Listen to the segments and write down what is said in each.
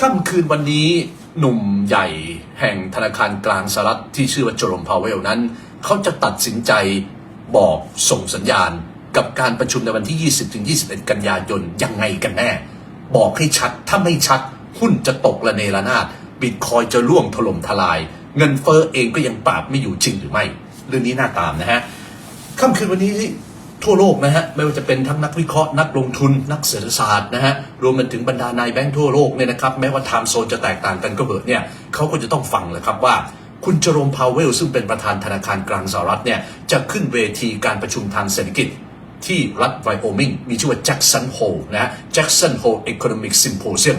ค่ำคืนวันนี้หนุ่มใหญ่แห่งธนาคารกลางสหรัฐที่ชื่อว่าโจรมพาวเวลนั้น เขาจะตัดสินใจบอกส่งสัญญาณกับการประชุมในวันที่ 20-21 กันยายนยังไงกันแน่ บอกให้ชัดถ้าไม่ชัด หุ้นจะตกระเนระนาดบิตคอยจะร่วงถล่มทลาย เงินเฟ้อเองก็ยังปราบไม่อยู่จริงหรือไม่ เรื่องนี้น่าตามนะฮะค่ำคืนวันนี้ ทั่วโลกนะฮะไม่ว่าจะเป็นทั้งนักวิเคราะห์นักลงทุนนักเศรษฐศาสตร์นะฮะรวมไปถึงบรรดานายแบงค์ทั่วโลกเนี่ยนะครับแม้ว่าไทม์โซนจะแตกต่างกันก็เบิดเนี่ยเขาก็จะต้องฟังเลยครับว่าคุณเจอโรมพาวเวลซึ่งเป็นประธานธนาคารกลางสหรัฐเนี่ยจะขึ้นเวทีการประชุมทางเศรษฐกิจที่รัฐไวโอมิงมีชื่อว่าแจ็กสันโฮนะฮะแจ็กสันโฮเอคอนมิกซิมโพเซียม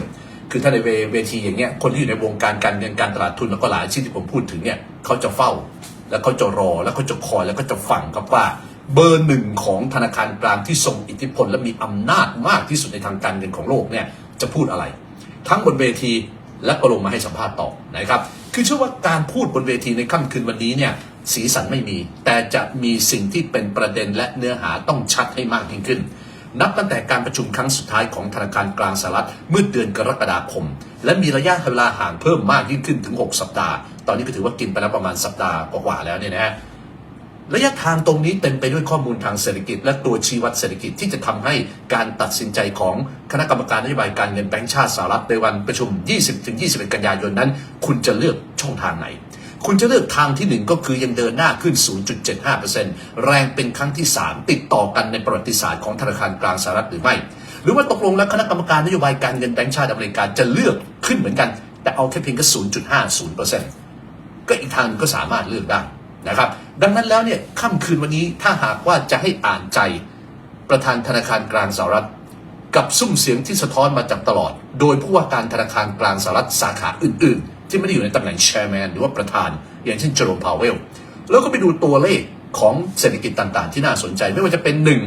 คือถ้าในเวเวทีอย่างเงี้ยคนที่อยู่ในวงการการเงินการตลาดทุนแล้วก็หลายอาชีพที่ผมพูดถึงเนี่ยเขาจะเฝ้า แล้วเขาจะรอแล้วเขาจะคอยแล้วก็จะฟังครับว่า เบอร์หนึ่งของธนาคารกลางที่ทรงอิทธิพล และมีอำนาจมากที่สุดในทางการเงินของโลกเนี่ยจะพูดอะไร ทั้งบนเวทีและก็ลงมาให้สัมภาษณ์ต่อนะครับ คือเชื่อว่าการพูดบนเวทีในค่ำคืนวันนี้เนี่ยสีสันไม่มี แต่จะมีสิ่งที่เป็นประเด็นและเนื้อหาต้องชัดให้มากยิ่งขึ้น นับตั้งแต่การประชุมครั้งสุดท้ายของธนาคารกลางสหรัฐเมื่อเดือนกรกฎาคม และมีระยะเวลาห่างเพิ่มมากยิ่งขึ้นถึง 6 สัปดาห์ ตอนนี้ก็ถือว่ากินไปแล้วประมาณสัปดาห์กว่าแล้วเนี่ยนะฮะ ระยะทางตรงนี้เต็มไปด้วยข้อมูลทางเศรษฐกิจ และตัวชี้วัดเศรษฐกิจที่จะทำให้การตัดสินใจของคณะกรรมการนโยบายการเงินแบงก์ชาติสหรัฐในวันประชุม 20-21 กันยายนนั้น คุณจะเลือกช่องทางไหน คุณจะเลือกทางที่หนึ่งก็คือยังเดินหน้าขึ้น 0.75%แรงเป็นครั้งที่ 3 ติดต่อกันในประวัติศาสตร์ของธนาคารกลางสหรัฐหรือไม่ หรือว่าตกลงแล้วคณะกรรมการนโยบายการเงินแบงก์ชาติอเมริกาจะเลือกขึ้นเหมือนกัน แต่เอาแค่เพียงแค่0.50%ก็อีกทางก็สามารถเลือกได้ นะครับ ดังนั้นแล้วเนี่ยค่ำคืนวันนี้ถ้าหากว่าจะให้อ่านใจประธานธนาคารกลางสหรัฐ กับซุ้มเสียงที่สะท้อนมาจากตลอด โดยผู้ว่าการธนาคารกลางสหรัฐสาขาอื่น ๆ ที่ไม่ได้อยู่ในตำแหน่งแชร์แมนหรือว่าประธาน อย่างเช่นเจอโรมพาวเวลแล้วก็ไปดูตัวเลขของเศรษฐกิจต่างๆ ที่น่าสนใจ ไม่ว่าจะเป็นหนึ่ง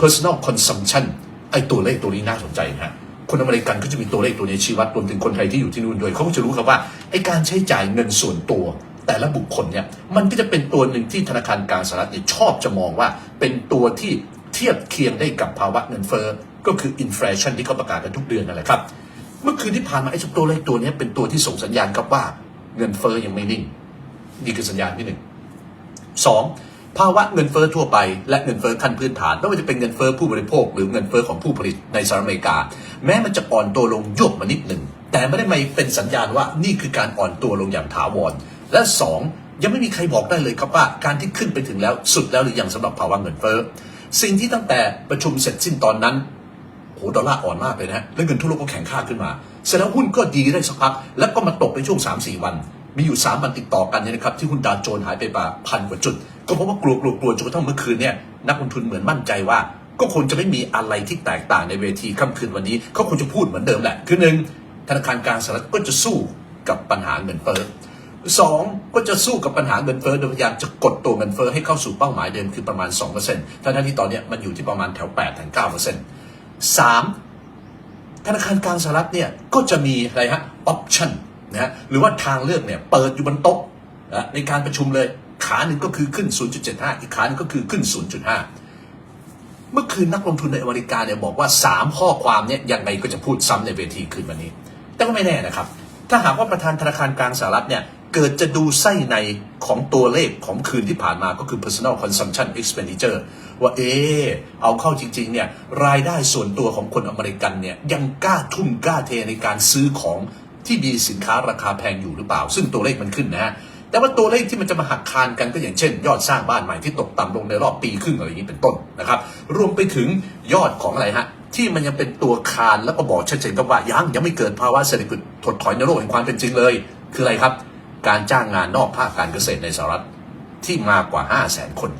personal consumption ไอ้ตัวเลขตัวนี้น่าสนใจนะฮะคนอเมริกันก็จะมีตัวเลขตัวนี้ชี้วัดรวมถึงคนไทยที่อยู่ที่นู่นด้วยเขาก็จะรู้ครับว่าไอ้การใช้จ่ายเงินส่วนตัว แต่ละบุคคลเนี่ยมันก็จะเป็นตัวหนึ่งที่ธนาคารกลางสหรัฐเนี่ยชอบจะมองว่า เป็นตัวที่เทียบเคียงได้กับภาวะเงินเฟ้อก็คืออินฟลชันที่เขาประกาศกันทุกเดือนนั่นแหละครับ เมื่อคืนที่ผ่านมาไอ้เจ้าตัวเลขตัวนี้เป็นตัวที่ส่งสัญญาณครับว่าเงินเฟ้อยังไม่นิ่งนี่คือสัญญาณที่หนึ่งสองภาวะเงินเฟ้อทั่วไปและเงินเฟ้อขั้นพื้นฐานไม่ว่าจะเป็นเงินเฟ้อผู้บริโภค หรือเงินเฟ้อของผู้ผลิตในสหรัฐอเมริกา แม้มันจะอ่อนตัวลงยวบมานิดหนึ่งแต่ไม่ได้ไม่เป็นสัญญาณว่านี่คือการอ่อนตัวลงอย่างถาวร และสองยังไม่มีใครบอกได้เลยครับว่าการที่ขึ้นไปถึงแล้วสุดแล้วหรือยังสำหรับภาวะเงินเฟ้อสิ่งที่ตั้งแต่ประชุมเสร็จสิ้นตอนนั้นโหดอลลาร์อ่อนมากเลยนะแล้วเงินทั่วโลกก็แข็งค่าขึ้นมา เสร็จแล้วหุ้นก็ดีได้สักพัก แล้วก็มาตกในช่วง 3-4 วัน มีอยู่ 3 วันติดต่อกันเนี่ยนะครับที่หุ้นดาวโจนส์หายไปประมาพันกว่าจุด ก็เพราะว่ากลัวกลัวกลัวจนกระทั่งเมื่อคืนเนี่ยนักลงทุนเหมือนมั่นใจว่า ก็คงจะไม่มีอะไรที่แตกต่างในเวทีค่ำคืนวันนี้เขาคงจะพูดเหมือนเดิมแหละคือหนึ่งธนาคารกลางสหรัฐก็จะสู้กับปัญหาเงินเฟ้อ สองก็จะสู้กับปัญหาเงินเฟ้อโดยพยายามจะกดตัวเงินเฟ้อให้เข้าสู่เป้าหมายเดิมคือประมาณ2%ทั้งๆที่ตอนนี้มันอยู่ที่ประมาณแถว8ถึง9%สามธนาคารกลางสหรัฐเนี่ยก็จะมีอะไรฮะออปชั่นนะฮะหรือว่าทางเลือกเนี่ยเปิดอยู่บนโต๊ะนะในการประชุมเลยขาหนึ่งก็คือขึ้น 0.75 อีกขาหนึ่งก็คือขึ้น 0.5 เมื่อคืนนักลงทุนในอเมริกาเนี่ยบอกว่า 3 ข้อความเนี่ยยังไงก็จะพูดซ้ำในเวทีคืนวันนี้ แต่ก็ไม่แน่นะครับ ถ้าหากว่าประธานธนาคารกลางสหรัฐเนี่ย เกิดจะดูไส้ในของตัวเลขของคืนที่ผ่านมาก็คือ personal consumption expenditure ว่าเออเอาเข้าจริง ๆ เนี่ย รายได้ส่วนตัวของคนอเมริกันเนี่ย ยังกล้าทุ่มกล้าเทในการซื้อของที่มีสินค้าราคาแพงอยู่หรือเปล่า ซึ่งตัวเลขมันขึ้นนะฮะแต่ว่าตัวเลขที่มันจะมาหักคานกันก็อย่างเช่น ยอดสร้างบ้านใหม่ที่ตกต่ำลงในรอบปีครึ่งอะไรอย่างนี้เป็นต้นนะครับ รวมไปถึงยอดของอะไรฮะที่มันยังเป็นตัวคานแล้วก็บอกชัดเจนกับว่ายังยังไม่เกิดภาวะเศรษฐกิจถดถอยในโลกแห่งความเป็นจริงเลย คืออะไรครับ การจ้างงานนอกภาคการเกษตรในสหรัฐที่มากกว่า 5 0 0แสนคน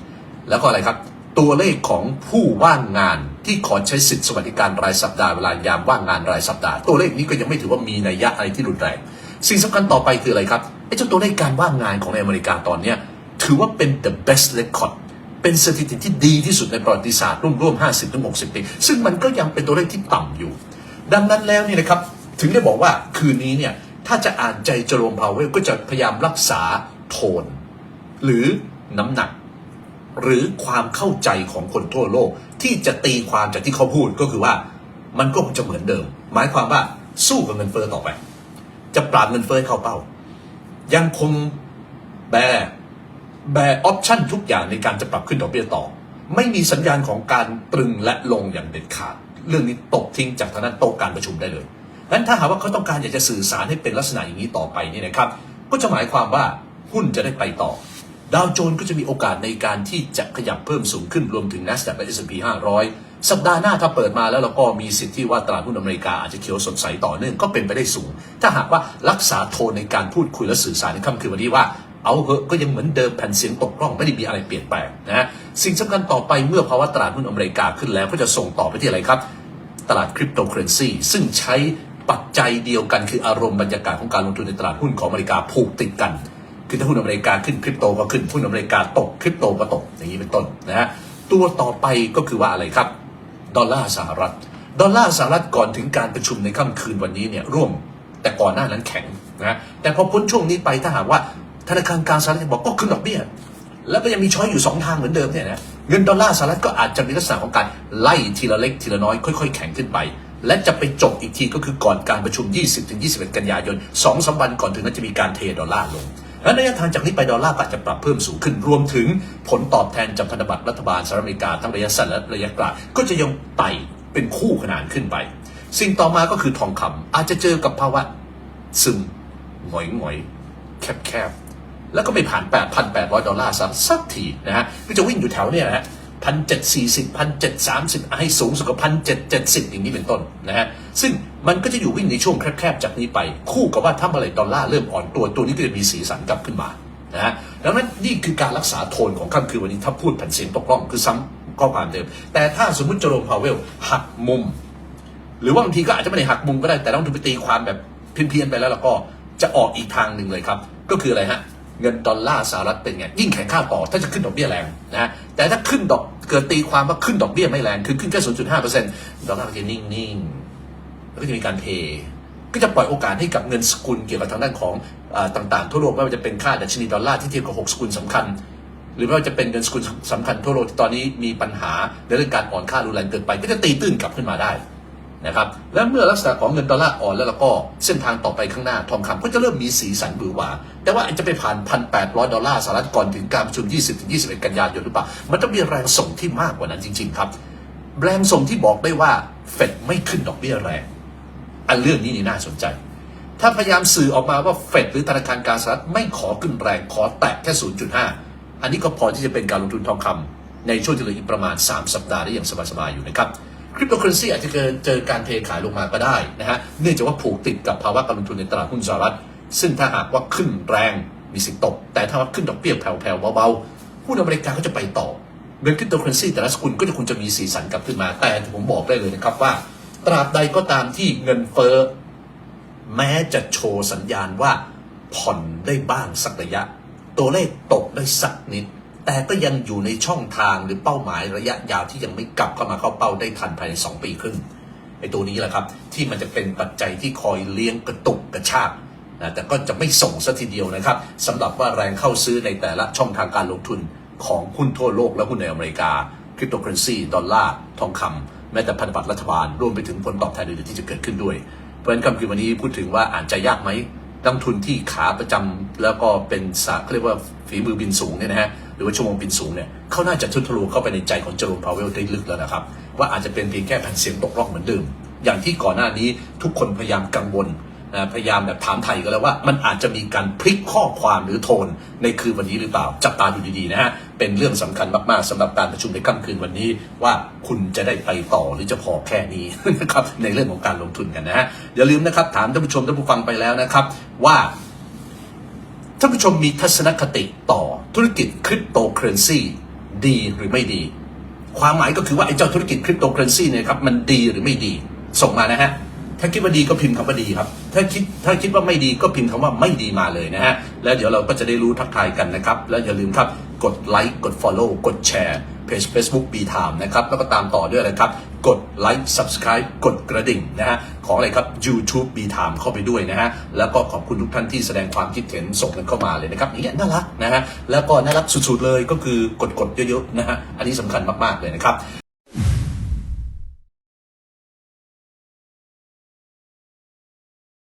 แล้วก็อะไรครับ ตัวเลขของผู้ว่างงานที่ขอใช้สิทธิสวัสดิการรายสัปดาห์เวลายามว่างงานรายสัปดาห์ ตัวเลขนี้ก็ยังไม่ถือว่ามีนัยยะอะไรที่รุนแรงสิ่งสำคัญต่อไปคืออะไรครับไอ้เจ้าตัวเลขการว่างงานของในอเมริกาตอนเนี้ยถือว่าเป็น the best record เป็นสถิติที่ดีที่สุดในประวัติศาสตร์ร่วมๆ50ถึง60 ปี ซึ่งมันก็ยังเป็นตัวเลขที่ต่ำอยู่ ดังนั้นแล้วนี่นะครับ ถึงได้บอกว่าคืนนี้เนี่ย ถ้าจะอ่านใจจอโรมพาวเวลก็จะพยายามรักษาโทน หรือน้ำหนัก หรือความเข้าใจของคนทั่วโลก ที่จะตีความจากที่เขาพูดก็คือว่า มันก็จะเหมือนเดิม หมายความว่าสู้กับเงินเฟ้อต่อไป จะปราบเงินเฟ้อให้เข้าเป้า ยังคงแบร์แบร์ออปชั่นทุกอย่างในการจะปรับขึ้นดอกเบี้ยต่อ ไม่มีสัญญาณของการตรึงและลงอย่างเด็ดขาด เรื่องนี้ตกทิ้งจากทางด้านโต๊ะการประชุมได้เลย งั้นถ้าหากว่าเขาต้องการอยากจะสื่อสารให้เป็นลักษณะอย่างนี้ต่อไปเนี่ยนะครับก็จะหมายความว่าหุ้นจะได้ไปต่อ ดาวโจนส์ก็จะมีโอกาสในการที่จะขยับเพิ่มสูงขึ้นรวมถึง NASDAQ และ S&P 500 สัปดาห์หน้าถ้าเปิดมาแล้วเราก็มีสิทธิ์ที่ว่าตลาดหุ้นอเมริกาอาจจะเขียวสดใสต่อเนื่องก็เป็นไปได้สูง ถ้าหากว่ารักษาโทนในการพูดคุยและสื่อสารในค่ำคืนวันนี้ว่าเอาเหอะก็ยังเหมือนเดิมแผ่นเสียงตกร่องไม่ได้มีอะไรเปลี่ยนแปลงนะสิ่งสำคัญต่อไปเมื่อภาวะตลาดหุ้นอเมริกาขึ้นแล้วก็จะส่งต่อไปที่อะไรครับ ตลาดคริปโตเคอเรนซีซึ่งใช้ ปัจจัยเดียวกันคืออารมณ์บรรยากาศของการลงทุนในตลาดหุ้นของอเมริกาผูกติดกัน คือถ้าหุ้นอเมริกาขึ้นคริปโตก็ขึ้นหุ้นอเมริกาตกคริปโตก็ตกอย่างนี้เป็นต้นนะฮะตัวต่อไปก็คือว่าอะไรครับดอลลาร์สหรัฐดอลลาร์สหรัฐก่อนถึงการประชุมในค่ำคืนวันนี้เนี่ยร่วมแต่ก่อนหน้านั้นแข็งนะแต่พอพ้นช่วงนี้ไปถ้าหากว่าธนาคารกลางสหรัฐบอกก็ขึ้นดอกเบี้ยแล้วก็ยังมีช้อยอยู่ 2 ทางเหมือนเดิมเนี่ยนะเงินดอลลาร์สหรัฐก็อาจจะมีลักษณะของการไล่ทีละเล็กทีละน้อยค่อย ๆ แข็งขึ้นไป และจะไปจบอีกทีก็คือก่อนการประชุม 20-21 กันยายน2อสวันก่อนถึงนั้นจะมีการเทดอลลาร์ลงและระยะทางจากนี้ไปดอลลาร์ก็อาจจะปรับเพิ่มสูงขึ้นรวมถึงผลตอบแทนจากพันธบัตรรัฐบาลสหรัฐอเมริกาทั้งระยะสั้นและระยะกลางก็จะยังไต่เป็นคู่ขนานขึ้นไป สิ่งต่อมาก็คือทองคำอาจจะเจอกับภาวะซึมหงอยหงอยๆแคบๆแล้วก็ไม่ผ่าน 8,800 ดอลลาร์สักสักทีนะฮะก็จะวิ่งอยู่แถวเนี่ยนะฮะ พันเจ็ดสี่สิบพันเจ็ดสามสิบให้สูงสุดก็พันเจ็ดเจ็ดสิบอย่างนี้เป็นต้นนะฮะซึ่งมันก็จะอยู่วิ่งในช่วงแคบๆจากนี้ไป คู่กับว่าถ้าเมื่อไหร่ดอลลาร์เริ่มอ่อนตัวตัวนี้ก็จะมีสีสันกลับขึ้นมานะฮะดังนั้นนี่คือการรักษาโทนของค่ำคืนวันนี้ถ้าพูดแผ่นเสียงตกล่องคือซ้ำข้อความเดิม แต่ถ้าสมมติเจโรมพาวเวลหักมุม หรือว่าบางทีก็อาจจะไม่ได้หักมุมก็ได้แต่ต้องถูกไปตีความแบบเพี้ยนๆไปแล้วแล้วก็จะออกอีกทางหนึ่งเลยครับ ก็คืออะไรฮะ เงินดอลลาร์สหรัฐเป็นไง ยิ่งแข็งค่าต่อถ้าจะขึ้นดอกเบี้ยแรงนะแต่ถ้าขึ้นดอกเกิดตีความว่าขึ้นดอกเบี้ยไม่แรงคือขึ้นแค่ 0.5%ดอลลาร์ก็จะนิ่งๆแล้วก็จะมีการเทก็จะปล่อยโอกาสให้กับเงินสกุลเกี่ยวกับทางด้านของอต่างๆ ทั่วโลกไม่ว่าจะเป็นค่าดัชนีดอลลาร์ที่เทียบกับ 6 สกุลสำคัญ หรือไม่ว่าจะเป็นเงินสกุลสำคัญทั่วโลกที่ตอนนี้มีปัญหาในเรื่องการอ่อนค่ารุนแรงเกินไป ก็จะตีตื้นกลับขึ้นมาได้ นะครับและเมื่อลักษณะของเงินดอลลาร์อ่อนแล้วเราก็เส้นทางต่อไปข้างหน้าทองคำก็จะเริ่มมีสีสันบือหวา แต่ว่าจะไปผ่าน 1,800 ดอลลาร์สหรัฐก่อนถึงการประชุม 20-21 กันยายนหรือเปล่า มันต้องมีแรงส่งที่มากกว่านั้นจริง ๆ ครับ แรงส่งที่บอกได้ว่าเฟดไม่ขึ้นดอกเบี้ยแรง อันเรื่องนี้นี่น่าสนใจ ถ้าพยายามสื่อออกมาว่าเฟดหรือธนาคารกลางสหรัฐไม่ขอขึ้นแรงขอแตะแค่ 0.5 อันนี้ก็พอที่จะเป็นการลงทุนทองคำในช่วงที่เหลืออีกประมาณ 3 สัปดาห์ได้อย่างสบายๆอยู่นะครับ คริปโตเคอเรนซีอาจจะเจอเจอการเทขายลงมาก็ได้นะฮะเนื่องจากว่าผูกติดกับภาวะการลงทุนในตลาดหุ้นสหรัฐ ซึ่งถ้าหากว่าขึ้นแรงมีสิทธิ์ตก แต่ถ้าว่าขึ้นดอกเบี้ยแผ่วๆเบาๆหุ้นอเมริกาก็จะไปต่อเงินคริปโตเคอเรนซีแต่ละสกุลก็จะควรจะมีสีสันกลับขึ้นมา แต่ผมบอกได้เลยนะครับว่า ตราบใดก็ตามที่เงินเฟ้อแม้จะโชว์สัญญาณว่าผ่อนได้บ้างสักระยะ ตัวเลขตกได้สักนิด แต่ก็ยังอยู่ในช่องทางหรือเป้าหมายระยะยาวที่ยังไม่กลับเข้ามาเข้าเป้าได้ทันภายใน 2 ปีครึ่งไอ้ตัวนี้แหละครับ ที่มันจะเป็นปัจจัยที่คอยเลี้ยงกระตุกกระชากนะแต่ก็จะไม่ส่งสัทีเดียวนะครับสำหรับว่าแรงเข้าซื้อในแต่ละช่องทางการลงทุนของหุ้นทั่วโลกและหุ้นในอเมริกาคริปโตเคอเรนซีดอลลาร์ทองคำแม้แต่พันธบัตรรัฐบาลรวมไปถึงผลตอบแทนอื่นๆที่จะเกิดขึ้นด้วย เพราะฉะนั้นคำคือวันนี้พูดถึงว่าอ่านใจยากไหมนักทุนที่ขาประจำแล้วก็เป็นสาเขาเรียกว่าฝีมือบินสูงเนี่ยนะฮะ หรือว่าชั่วโมงบินสูงเนี่ยเขาน่าจะทุทะลุเข้าไปในใจของเจอร์มพาวเวลได้ลึกแล้วนะครับ ว่าอาจจะเป็นเพียงแค่แผ่นเสียงตกร่องเหมือนเดิมอย่างที่ก่อนหน้านี้ทุกคนพยายามกังวลนะพยายามแบบถามไทยก็แล้วว่า มันอาจจะมีการพลิกข้อความหรือโทนในคืนวันนี้หรือเปล่า จับตาดูดีๆนะฮะ เป็นเรื่องสำคัญมากๆสำหรับการประชุมในค่ำคืนวันนี้ ว่าคุณจะได้ไปต่อหรือจะพอแค่นี้นะครับในเรื่องของการลงทุนกันนะฮะอย่าลืมนะครับถามท่านผู้ชมท่านผู้ฟังไปแล้วนะครับว่า ท่านผู้ชมมีทัศนคติต่อธุรกิจคริปโตเคอเรนซีดีหรือไม่ดี ความหมายก็คือว่าไอ้เจ้าธุรกิจคริปโตเคอเรนซีเนี่ยครับมันดีหรือไม่ดี ส่งมานะฮะ ถ้าคิดว่าดีก็พิมพ์คำว่าดีครับ ถ้าคิดถ้าคิดว่าไม่ดีก็พิมพ์คำว่าไม่ดีมาเลยนะฮะ แล้วเดี๋ยวเราก็จะได้รู้ทักทายกันนะครับ แล้วอย่าลืมครับกดไลค์กด Follow กดแชร์เพจ Facebook B Time นะครับ แล้วก็ตามต่อด้วยอะครับ กดไลค์ Subscribe กดกระดิ่งนะฮะของอะไรครับ YouTube B Time เข้าไปด้วยนะฮะแล้วก็ขอบคุณทุกท่านที่แสดงความคิดเห็นส่งกันเข้ามาเลยนะครับอย่างเงี้ยน่ารักนะฮะแล้วก็น่ารักสุดๆเลยก็คือกดกดๆเยอะๆนะฮะอันนี้สำคัญมากๆเลยนะครับ